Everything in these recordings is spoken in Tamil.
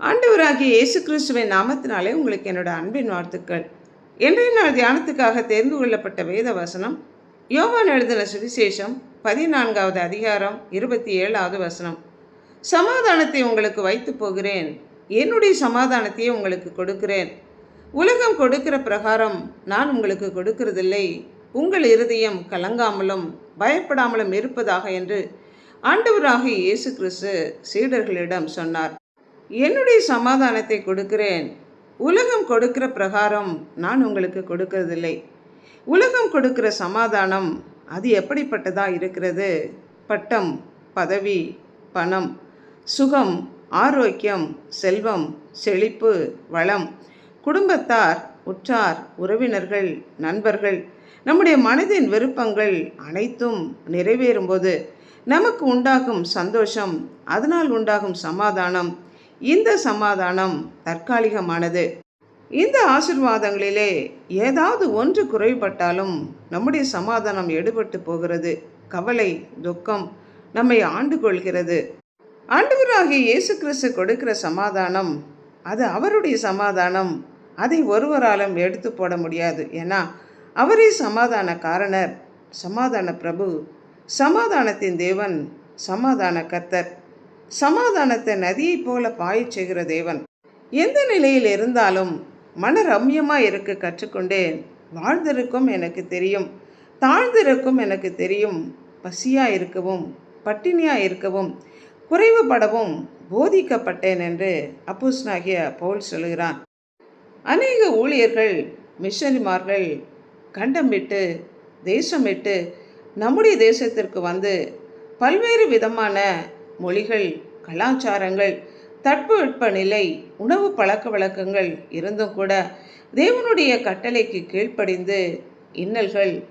ஆண்டவராகிய இயேசு கிறிஸ்துவின் நாமத்தினாலே உங்களுக்கு என்னோட அன்பின் வாழ்த்துக்கள். இன்றைய நாள் தியானத்துக்காக தேர்ந்து கொள்ளப்பட்ட வேத வசனம் யோவான் எழுதின சுவிசேஷம் பதினான்காவது அதிகாரம் இருபத்தி ஏழாவது வசனம். சமாதானத்தை உங்களுக்கு வைத்து போகிறேன். என்னுடைய சமாதானத்தையே உங்களுக்கு கொடுக்கிறேன். உலகம் கொடுக்கிற பிரகாரம் நான் உங்களுக்கு கொடுக்கிறதில்லை. உங்கள் இருதயம் கலங்காமலும் பயப்படாமலும் இருப்பதாக என்று ஆண்டவராக இயேசு கிறிஸ்து சீடர்களிடம் சொன்னார். என்னுடைய சமாதானத்தை கொடுக்கிறேன். உலகம் கொடுக்கிற பிரகாரம் நான் உங்களுக்கு கொடுக்கறதில்லை. உலகம் கொடுக்கிற சமாதானம் அது எப்படிப்பட்டதாக இருக்கிறது? பட்டம் பதவி பணம் சுகம் ஆரோக்கியம் செல்வம் செழிப்பு வளம் குடும்பத்தார் உற்றார் உறவினர்கள் நண்பர்கள் நம்முடைய மனதின் விருப்பங்கள் அனைத்தும் நிறைவேறும்போது நமக்கு உண்டாகும் சந்தோஷம் அதனால் உண்டாகும் சமாதானம் இந்த சமாதானம் தற்காலிகமானது. இந்த ஆசிர்வாதங்களிலே ஏதாவது ஒன்று குறைபட்டாலும் நம்முடைய சமாதானம் எடுபட்டு போகிறது. கவலை துக்கம் நம்மை ஆண்டு கொள்கிறது. ஆண்டவராகிய இயேசு கிறிஸ்து கொடுக்கிற சமாதானம் அது அவருடைய சமாதானம். அதை ஒருவராலும் எடுத்து போட முடியாது. ஏன்னா அவரே சமாதான காரணர் சமாதான பிரபு சமாதானத்தின் தேவன் சமாதான கர்த்தர். சமாதானத்தை நதியைப் போல பாயச் செய்கிற தேவன். எந்த நிலையில் இருந்தாலும் மன ரம்யமாக இருக்க கற்றுக்கொண்டேன் வாழ்ந்திருக்கும் எனக்கு தெரியும். தாழ்ந்திருக்கும் எனக்கு தெரியும். பசியாக இருக்கவும் பட்டினியாக இருக்கவும் குறைவுபடவும் போதிக்கப்பட்டேன் என்று அப்பூஸ்னாகிய பவுல் சொல்கிறான். அநேக ஊழியர்கள் மிஷனரிமார்கள் கண்டம் விட்டு தேசம் விட்டு நம்முடைய தேசத்திற்கு வந்து பல்வேறு விதமான மொழிகள் கலாச்சாரங்கள் தட்பவெட்ப நிலை உணவு பழக்க வழக்கங்கள் இருந்தும் கூட தேவனுடைய கட்டளைக்கு கீழ்ப்படிந்து இன்னல்கள்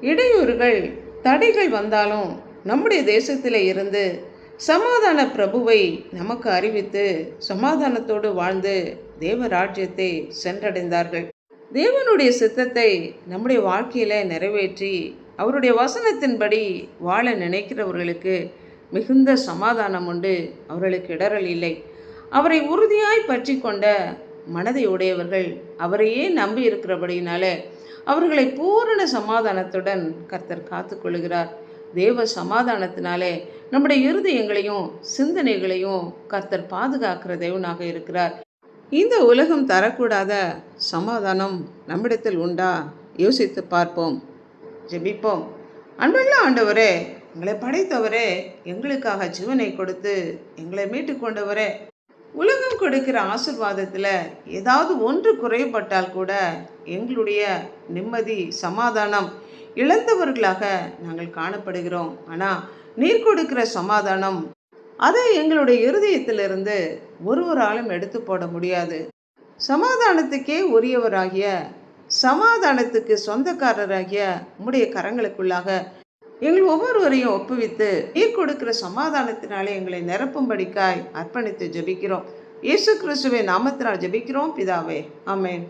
இடையூறுகள் தடைகள் வந்தாலும் நம்முடைய தேசத்தில் இருந்து சமாதான பிரபுவை நமக்கு அறிவித்து சமாதானத்தோடு வாழ்ந்து தேவ ராஜ்யத்தை சென்றடைந்தார்கள். தேவனுடைய சித்தத்தை நம்முடைய வாழ்க்கையில் நிறைவேற்றி அவருடைய வசனத்தின்படி வாழ நினைக்கிறவர்களுக்கு மிகுந்த சமாதானம் உண்டு. அவர்களுக்கு இடரல் இல்லை. அவரை உறுதியாய் பற்றி கொண்ட மனதை உடையவர்கள் அவரையே நம்பி இருக்கிறபடியினால அவர்களை பூரண சமாதானத்துடன் கர்த்தர் காத்துக்கொள்கிறார் தேவ சமாதானத்தினாலே நம்முடைய இருதயங்களையும் சிந்தனைகளையும் கர்த்தர் பாதுகாக்கிற தேவனாக இருக்கிறார். இந்த உலகம் தரக்கூடாத சமாதானம் நம்மிடத்தில் உண்டா? யோசித்து பார்ப்போம். ஜெபிப்போம். அன்புள்ள ஆண்டவரே எங்களை படைத்தவரே எங்களுக்காக ஜீவனை கொடுத்து எங்களை மீட்டு கொண்டவரே உலகம் கொடுக்கிற ஆசிர்வாதத்தில் ஏதாவது ஒன்று குறைபட்டால் கூட எங்களுடைய நிம்மதி சமாதானம் இழந்தவர்களாக நாங்கள் காணப்படுகிறோம். ஆனால் நீர் கொடுக்கிற சமாதானம் அதை எங்களுடைய இருதயத்திலிருந்து ஒருவராலும் எடுத்து போட முடியாது. சமாதானத்துக்கே உரியவராகிய சமாதானத்துக்கு சொந்தக்காரராகிய உம்முடைய கரங்களுக்குள்ளாக எங்கள் ஒவ்வொருவரையும் ஒப்புவித்து நீர் கொடுக்கிற சமாதானத்தினாலே எங்களை நிரப்பும்படிக்காய் அர்ப்பணித்து ஜெபிக்கிறோம். இயேசு கிறிஸ்துவின் நாமத்தினால் ஜெபிக்கிறோம். பிதாவே ஆமென்.